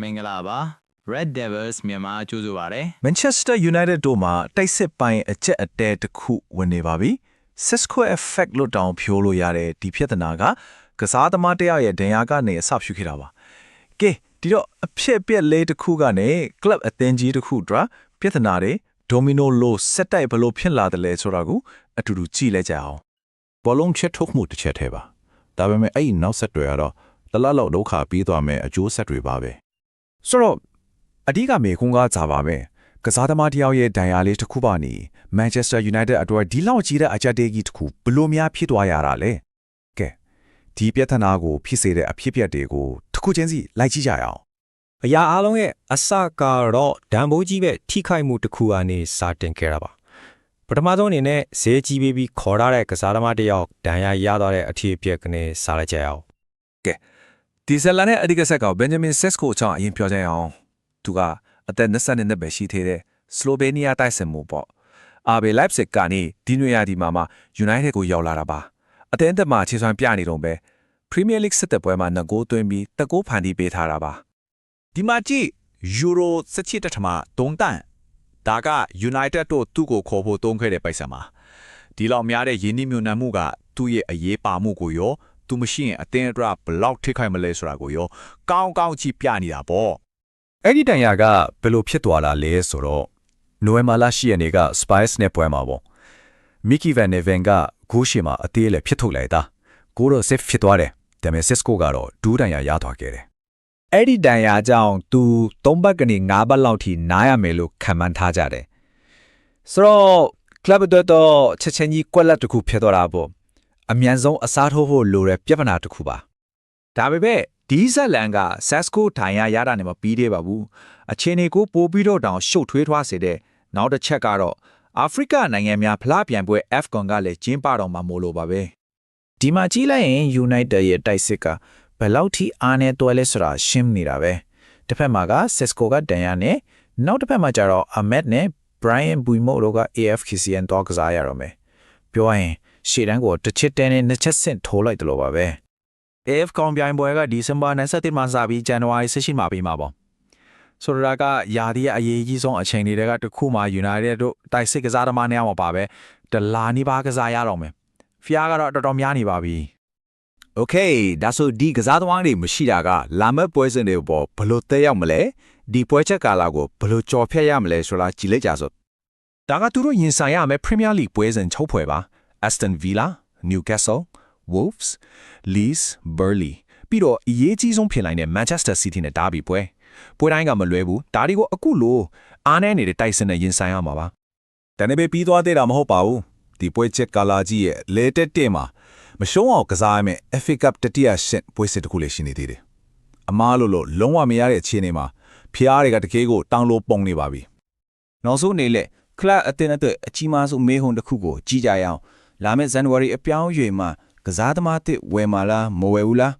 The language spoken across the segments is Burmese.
မင်္ဂလာပါ Red Devils မြန်မာကြိုးဆိုပါရစေ Manchester United တို့မှာတိုက်စစ်ပိုင်းအကျက်အတဲတစ်ခုဝင်နေပါပြီ။ Cisco effect လို့တောင်ပြောလို့ရတဲ့ဒီပြဿနာကကစားသမားတယောက်ရဲ့ဒဏ်ရာကနေအစပြုခဲ့တာပါ။ကဲဒီတော့အဖြစ်အပျက်လေးတစ်ခုကနေ club အသင်းကြီးတစ်ခုအတွက်ပြဿနာတွေ domino လို့ဆက်တိုက်ဘလို့ဖြစ်လာတယ်လဲဆိုတာကိုအတူတူကြည့်လိုက်ကြအောင်ဘောလုံးချက်ထုတ်မှုတစ်ချက်ထဲပါဒါပေမဲ့အဲ့ဒီနောက်ဆက်တွေကတော့တလားလောက်ဒုက္ခပြီးသွားမယ်အကျိုးဆက်တွေပါပဲ ဆိုတော့အဓိကမေခွန်းကဇာပါပဲကစားသမားတယောက်ရဲ့ဒဏ်ရာလေးတစ်ခုပါနေ Manchester United အတွက်ဒီလောက်ကြီးတဲ့အကြက်တေးကြီးတစ်ခုဘလို့များဖြစ်သွားရတာလဲကဲဒီပြဿနာကိုဖြစ်စေတဲ့အဖြစ်အပျက်တွေကိုတစ်ခုချင်းစီလိုက်ကြည့်ကြရအောင်အရာအလုံးရဲ့အစကတော့ဒံဘိုးကြီးပဲထိခိုက်မှုတစ်ခုအနေစာတင်ခဲ့တာပါပထမဆုံးအနေနဲ့ဈေးကြီးပေးပြီးခေါ်ထားတဲ့ကစားသမားတစ်ယောက်ဒဏ်ရာရသွားတဲ့အထည်အပျက်ကနေစားလိုက်ကြရအောင် ဒီဇလန်ရဲ့အဓိကဆက်ကဘန်ဂျမင်ဆက်စကိုအကြောင်းအရင်ပြောကြရအောင်သူကအသက်22နှစ်ပဲရှိသေးတယ်စလိုဗေးနီးယားတိုက်စစ်မှုပေါ့အာဘေလိုက်စစ်ကနေဒီနွေရာဒီမှာမှ United ကိုရောက်လာတာပါအတင်းတက်မှာခြေစွမ်းပြနေတော့ပဲ Premier League စစ်တဲ့ပွဲမှာနှစ်ဂိုးသွင်းပြီးတစ်ဂိုးဖန်တီးပေးထားတာပါဒီမှာကြည့်ယူရို17တက်ထမ3တန်ဒါက United တို့သူ့ကိုခေါ်ဖို့တုံးခဲ့တဲ့ပိုက်ဆံမှာဒီလောက်များတဲ့ယင်းနှိမ့်ညွန်နှံမှုကသူ့ရဲ့အရေးပါမှုကိုရော သူမရှိရင်အတင်းအဒရဘလောက်ထိခိုက်မလဲဆိုတာကိုရောကောင်းကောင်းကြည့်ပြနေတာပေါ့အဲ့ဒီတန်ရာကဘယ်လိုဖြစ်သွားတာလဲဆိုတော့နိုဝင်ဘာလ10ရက်နေ့က Spice နဲ့ပွဲမှာပေါ့ Mickey Van Neven ကဂိုးရှိမှာအသေးလည်းဖြစ်ထုတ်လိုက်တာကိုတော့ safe ဖြစ်သွားတယ်ဒါပေမဲ့ Cisco ကတော့ဒူးတန်ရာရသွားခဲ့တယ်အဲ့ဒီတန်ရာကြောင့်သူ၃ဘက်ကနေ၅ဘက်လောက်ထိနားရမယ်လို့ခံမှန်းထားကြတယ်ဆိုတော့ club အတွက်တော့ချက်ချင်းကြီးကွက်လက်တစ်ခုဖြစ်သွားတာပေါ့ အမြန်ဆုံးအစားထိုးဖို့လိုတဲ့ပြဿနာတစ်ခုပါဒါပေမဲ့ဒီဇက်လန်က Sasco ထိုင်ရရတာနဲ့မပြီးသေးပါဘူးအချင်းတွေကိုပို့ပြီးတော့တောင်ရှုပ်ထွေးထွားစေတဲ့နောက်တစ်ချက်ကတော့အာဖရိကနိုင်ငံများဖလားပြန်ပွဲ AFCON ကလည်းကျင်းပတော့မှာမို့လို့ပါပဲဒီမှာကြီးလိုက်ရင် United ရဲ့တိုက်စစ်ကဘယ်လောက်ထိအားနေတွဲလဲဆိုတာရှင်းနေတာပဲတစ်ဖက်မှာက Cisco ကဒန်ယာနဲ့နောက်တစ်ဖက်မှာကျတော့ Ahmed နဲ့ Brian Buimo တို့က AFKCN တော့ကစားရတော့မယ်ပြောရရင် ရှေ့တန်းကိုတစ်ချစ်တဲနဲ့နှစ်ချက်ဆင့်ထိုးလိုက်တယ်လို့ပါပဲ။ AF ကောင်ပြိုင်ပွဲကဒီဇင်ဘာ27မှာစပြီးဇန်နဝါရီ18မှာပြီးမှာပေါ့။ဆိုတော့ကယာဒီရဲ့အရေးကြီးဆုံးအချိန်တွေတခုမှ United တို့တိုက်စစ်ကစားသမားနေရာမှာပါပဲ။ဒလာနီပါကစားရတော့မယ်။ဖီးယားကတော့တော်တော်များနေပါပြီ။ Okay ဒါဆိုဒီကစားသမားတွေမရှိတာကလာမက်ပွဲစဉ်တွေပေါ်ဘလို့တက်ရောက်မလဲ။ဒီပွဲချက်ကာလကိုဘလို့ကြော်ဖြတ်ရမလဲဆိုတာကြည်လိုက်ကြဆို။ဒါကသူတို့ရင်ဆိုင်ရမယ် Premier League ပွဲစဉ်ချုပ်ဖွဲ့ပါ။ Aston Villa, Newcastle, Wolves, Leeds, Burnley ပြီးတော့အရေးကြီးဆုံးဖြစ်နိုင်တဲ့ Manchester City နဲ့တားပြီးပွဲပွဲတိုင်းကမလွဲဘူးဒါတွေကိုအခုလိုအားနည်းနေတဲ့တိုက်စစ်နဲ့ရင်ဆိုင်ရမှာပါတနေ့ပဲပြီးသွားသေးတာမဟုတ်ပါဘူးဒီပွဲချက်ကာလာကြီးရဲ့လေတက်တက်မှာမရှုံးအောင်ကစားရမယ့် FA Cup တတိယရှစ်ပွဲစစ်တစ်ခုလည်းရှိနေသေးတယ်အမားလို့လို့လုံးဝမရတဲ့အခြေအနေမှာဖျားတွေကတကယ်ကိုတောင်းလို့ပုံနေပါပြီနောက်ဆုံးနေလက်ကလပ်အသင်းအတွက်အကြီးမားဆုံးမေးခွန်းတစ်ခုကိုကြည့်ကြရအောင် လာမယ့်ဇန်နဝါရီအပြောင်းအရွယ်မှာကစားသမားတစ်ဝယ်မာလားမဝယ်ဘူးလား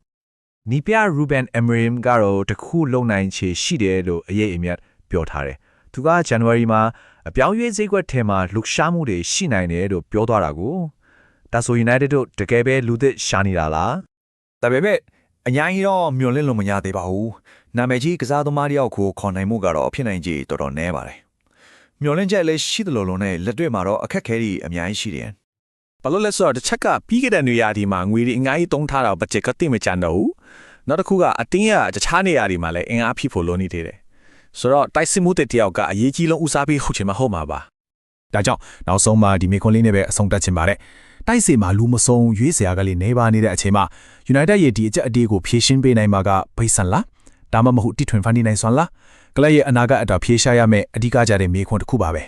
နီပြ Ruben Amorim ကတော့တခုလုံနိုင်ချေရှိတယ်လို့အရေးအမြတ်ပြောထားတယ်။သူက January မှာအပြောင်းရွေးဈေးကွက်ထဲမှာလှုပ်ရှားမှုတွေရှိနိုင်တယ်လို့ပြောသွားတာကိုဒါဆို United တို့တကယ်ပဲလူသစ်ရှာနေတာလားဒါပေမဲ့အညာကြီးတော့မျောလင့်လို့မရသေးပါဘူးနာမည်ကြီးကစားသမားတယောက်ကိုခေါ်နိုင်မှုကတော့ဖြစ်နိုင်ကြီးတော်တော်နည်းပါတယ်မျောလင့်ချက်လည်းရှိတယ်လို့လုံးနဲ့လက်တွေ့မှာတော့အခက်ခဲတွေအများကြီးရှိတယ် ဘာလို့လဲဆိုတော့တစ်ချက်ကပြီးခဲ့တဲ့နေရာဒီမှာငွေတွေအများကြီးတုံးထားတာဘတ်ဂျက်ကတိမချန်တော့ဘူးနောက်တစ်ခုကအတင်းရတခြားနေရာဒီမှာလည်းအင်အားဖြစ်ဖို့လိုနေသေးတယ်ဆိုတော့တိုက်စစ်မှုတဲ့တယောက်ကအရေးကြီးလုံးဦးစားပေးဟုတ်ချင်မဟုတ်မှာပါဒါကြောင့်နောက်ဆုံးမှာဒီမေခွန်လေးနဲ့ပဲအဆုံးတတ်ချင်ပါတယ်တိုက်စီမှာလူမစုံရွေးစရာကလေးနေပါနေတဲ့အချိန်မှာ United ရဲ့ဒီအချက်အတေးကိုဖြည့်ရှင်းပေးနိုင်မှာကဘိတ်ဆန်လားဒါမှမဟုတ်တိထွင်ဖန်တီးနိုင်စွမ်းလားကလပ်ရဲ့အနာဂတ်အတွက်ဖြည့်ရှားရမယ့်အဓိကကြတဲ့မေခွန်တစ်ခုပါပဲ